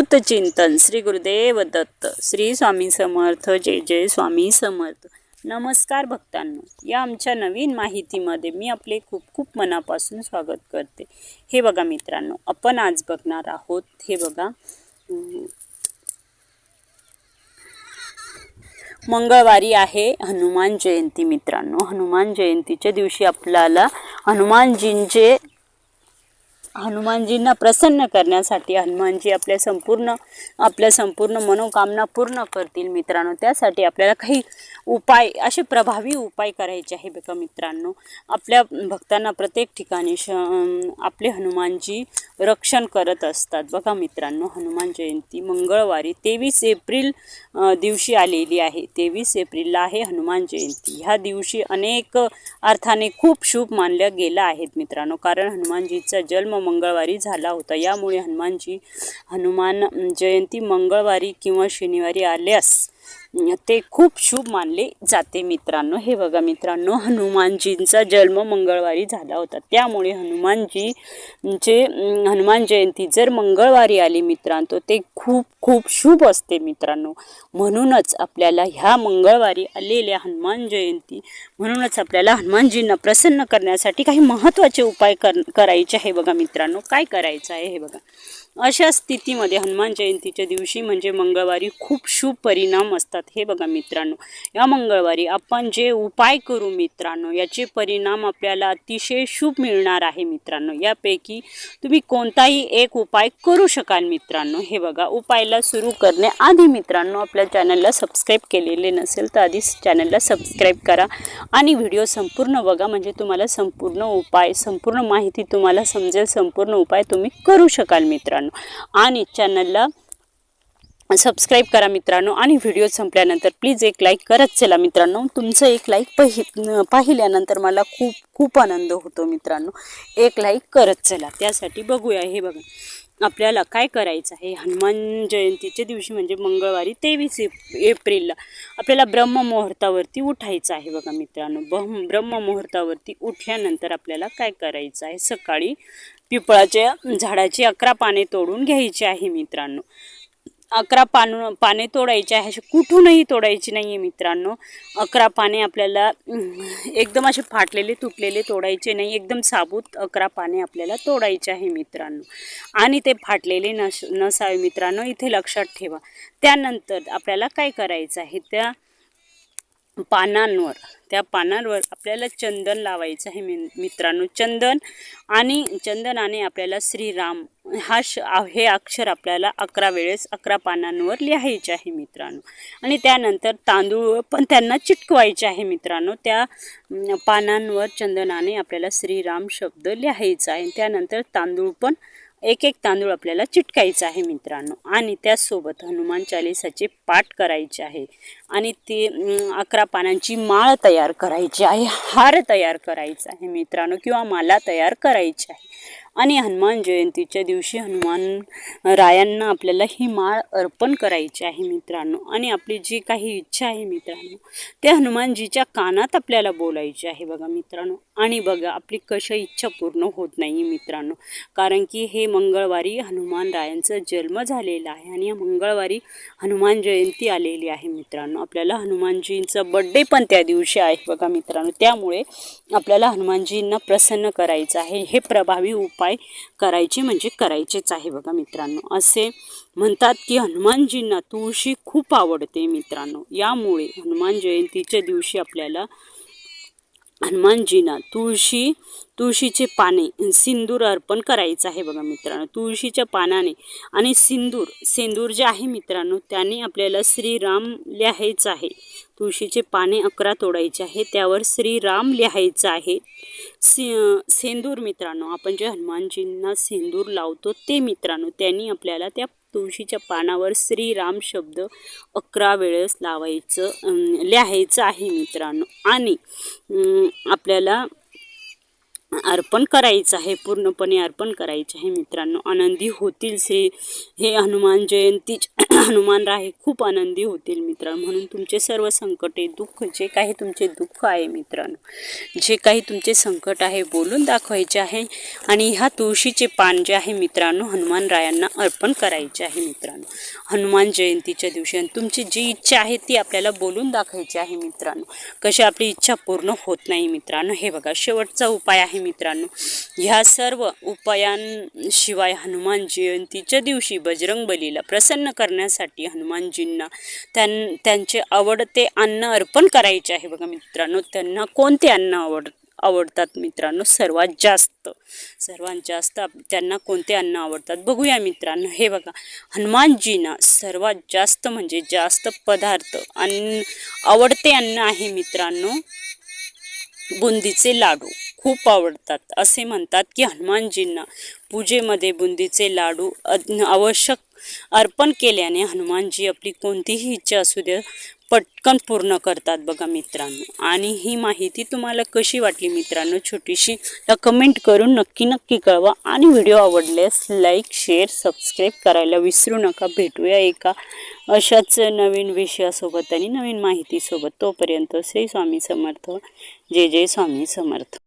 अवधूत चिंतन. श्री गुरुदेव दत्त. श्री स्वामी समर्थ. जय जय स्वामी समर्थ. नमस्कार भक्तांनो. या आमच्या नवीन माहितीमध्ये मी आपले खूप खूप मनापासून स्वागत करते. हे बघा मित्रांनो आपण आज बघणार आहोत हे बघा. मंगळवारी आहे हनुमान जयंती मित्रांनो. हनुमान जयंतीच्या दिवशी आपल्याला हनुमानजींचे हनुमानजींना प्रसन्न करण्यासाठी हनुमानजी आपल्या संपूर्ण आपल्या संपूर्ण मनोकामना पूर्ण करतील मित्रांनो. त्यासाठी आपल्याला काही उपाय असे प्रभावी उपाय करायचे आहे बघा मित्रांनो. आपल्या भक्तांना प्रत्येक ठिकाणी श आपले हनुमानजी रक्षण करत असतात. बघा मित्रांनो हनुमान जयंती मंगळवारी तेवीस एप्रिल दिवशी आलेली आहे. तेवीस एप्रिलला आहे हनुमान जयंती. ह्या दिवशी अनेक अर्थाने खूप शुभ मानल्या गेला आहेत मित्रांनो. कारण हनुमानजीचा जन्म मंगळवारी झाला होता. यामुळे हनुमानजी हनुमान जयंती मंगळवारी किंवा शनिवारी आल्यास ते खूप शुभ मानले जाते मित्रांनो. हे बघा मित्रांनो हनुमानजींचा जन्म मंगळवारी झाला होता. त्यामुळे हनुमानजीचे जे हनुमान जयंती जर मंगळवारी आली मित्रांनो ते खूप खूप शुभ असते मित्रांनो. म्हणूनच आपल्याला ह्या मंगळवारी आलेल्या हनुमान जयंती म्हणूनच आपल्याला हनुमानजींना प्रसन्न करण्यासाठी काही महत्त्वाचे उपाय कर करायचे आहे बघा मित्रांनो. काय करायचं आहे हे बघा. अशा स्थितीमध्ये हनुमान जयंतीच्या दिवशी म्हणजे मंगळवारी खूप शुभ परिणाम असतात. हे बघा मित्रांनो या मंगळवारी आपण जे उपाय करू मित्रांनो याचे परिणाम आपल्याला अतिशय शुभ मिळणार आहे मित्रांनो. यापैकी तुम्ही कोणताही एक उपाय करू शकाल मित्रांनो. हे बघा उपायला सुरू करण्याआधी मित्रांनो आपल्या चॅनलला सबस्क्राईब केलेले नसेल तर आधीच चॅनलला सबस्क्राईब करा आणि व्हिडिओ संपूर्ण बघा. म्हणजे तुम्हाला संपूर्ण उपाय संपूर्ण माहिती तुम्हाला समजेल संपूर्ण उपाय तुम्ही करू शकाल मित्रांनो. आणि चॅनलला सबस्क्राईब करा मित्रांनो. आणि व्हिडिओ संपल्यानंतर प्लीज एक लाईक करत चला मित्रांनो. तुमचं एक लाईक पहि पाहिल्यानंतर मला खूप खूप आनंद होतो मित्रांनो. एक लाईक करत चला. त्यासाठी बघूया हे बघा. आपल्याला काय करायचं आहे? हनुमान जयंतीच्या दिवशी म्हणजे मंगळवारी तेवीस एप एप्रिलला आपल्याला ब्रह्ममुहूर्तावरती उठायचं आहे बघा मित्रांनो. ब्रह्म ब्रह्ममुहूर्तावरती उठल्यानंतर आपल्याला काय करायचं आहे? सकाळी पिपळाच्या झाडाची अकरा पाने तोडून घ्यायची आहे मित्रांनो. अकरा पान पाने तोडायचे आहे असे कुठूनही तोडायची नाही आहे मित्रांनो. अकरा पाने आपल्याला एकदम असे फाटलेले तुटलेले तोडायचे नाही एकदम साबूत अकरा पाने आपल्याला तोडायचे आहे मित्रांनो. आणि ते फाटलेले नस नसावे मित्रांनो इथे लक्षात ठेवा. त्यानंतर आपल्याला काय करायचं आहे? त्या पानांवर. त्या पानांवर आपल्याला चंदन लावायचं आहे मि मित्रांनो. चंदन आणि चंदनाने आपल्याला श्रीराम हा श हे अक्षर आपल्याला अकरा वेळेस अकरा पानांवर लिहायचे आहे मित्रांनो. आणि त्यानंतर तांदूळ पण त्यांना चिटकवायचे आहे मित्रांनो. त्या पानांवर चंदनाने आपल्याला श्रीराम शब्द लिहायचा आहे. त्यानंतर तांदूळ पण एक एक तांदूळ आपल्याला चिटकायचा आहे मित्रांनो. आणि त्याचसोबत हनुमान चालिसाचे पाठ करायचे आहे. आणि ते अकरा पानांची माळ तयार करायची आहे. हार तयार करायचा आहे मित्रांनो किंवा माला तयार करायची आहे. आणि हनुमान जयंतीच्या दिवशी हनुमान रायांना आपल्याला ही माळ अर्पण करायची आहे मित्रांनो. आणि आपली जी काही इच्छा आहे मित्रांनो ते हनुमानजीच्या कानात आपल्याला बोलायची आहे बघा मित्रांनो. आणि बघा आपली कशा इच्छा पूर्ण होत नाही मित्रांनो. कारण की हे मंगळवारी हनुमान रायांचा जन्म झालेला आहे आणि या मंगळवारी हनुमान जयंती आलेली आहे मित्रांनो. आपल्याला हनुमानजींचा बड्डे पण त्या दिवशी आहे बघा मित्रांनो. त्यामुळे आपल्याला हनुमानजींना प्रसन्न करायचं आहे. हे प्रभावी उप उपाय करायचे म्हणजे करायचेच आहे बघा मित्रांनो. असे म्हणतात की हनुमानजींना तुळशी खूप आवडते मित्रांनो. यामुळे हनुमान जयंतीच्या दिवशी आपल्याला हनुमानजींना तुळशी तुळशीचे पाने सिंदूर अर्पण करायचं आहे बघा मित्रांनो. तुळशीच्या पानाने आणि सिंदूर सिंदूर जे आहे मित्रांनो त्याने आपल्याला श्रीराम लिहायचं आहे. तुळशीचे पाने अकरा तोडायचे आहे त्यावर श्रीराम लिहायचं आहे. सि सेंदूर मित्रांनो आपण जे हनुमानजींना सेंदूर लावतो ते मित्रांनो त्यांनी आपल्याला त्या तुळशीच्या पानावर श्रीराम शब्द अकरा वेळेस लावायचं अं, लिहायचं आहे मित्रांनो. आणि आपल्याला अर्पण करायचं आहे पूर्णपणे अर्पण करायचं आहे मित्रांनो. आनंदी होतील श्री हे हनुमान जयंती हनुमान राय खूप आनंदी होतील मित्रांनो. म्हणून तुमचे सर्व संकटे दुःख जे काही तुमचे दुःख आहे मित्रांनो जे काही तुमचे संकट आहे बोलून दाखवायचे आहे. आणि ह्या तुळशीचे पान जे आहे मित्रांनो हनुमान रायांना अर्पण करायचे आहे मित्रांनो. हनुमान जयंतीच्या दिवशी आणि तुमची जी इच्छा आहे ती आपल्याला बोलून दाखवायची आहे मित्रांनो. कशी आपली इच्छा पूर्ण होत नाही मित्रांनो हे बघा शेवटचा उपाय आहे मित्रांनो. ह्या सर्व उपायांशिवाय हनुमान जयंतीच्या दिवशी बजरंग बलीला प्रसन्न करण्यासाठी हनुमानजींना त्यां त्यांचे आवडते अन्न अर्पण करायचे आहे बघा मित्रांनो. त्यांना कोणते अन्न आवड आवडतात मित्रांनो? सर्वात जास्त सर्वात जास्त त्यांना कोणते अन्न आवडतात? बघूया मित्रांनो. हे बघा हनुमानजींना सर्वात जास्त म्हणजे जास्त पदार्थ अन्न आवडते अन्न आहे मित्रांनो बुंदीचे लाडू. खूप आवडतात. असे म्हणतात की हनुमानजींना पूजेमध्ये बुंदीचे लाडू आवश्यक अर्पण केल्याने हनुमानजी आपली कोणतीही इच्छा असू द्या पटकन पूर्ण करतात बघा मित्रांनो. आणि ही माहिती तुम्हाला कशी वाटली मित्रांनो छोटीशी तर कमेंट करून नक्की नक्की कळवा. आणि व्हिडिओ आवडल्यास लाईक शेअर सबस्क्राईब करायला विसरू नका. भेटूया एका अशाच नवीन विषयासोबत आणि नवीन माहितीसोबत. तोपर्यंत श्री स्वामी समर्थ. जय जय स्वामी समर्थ.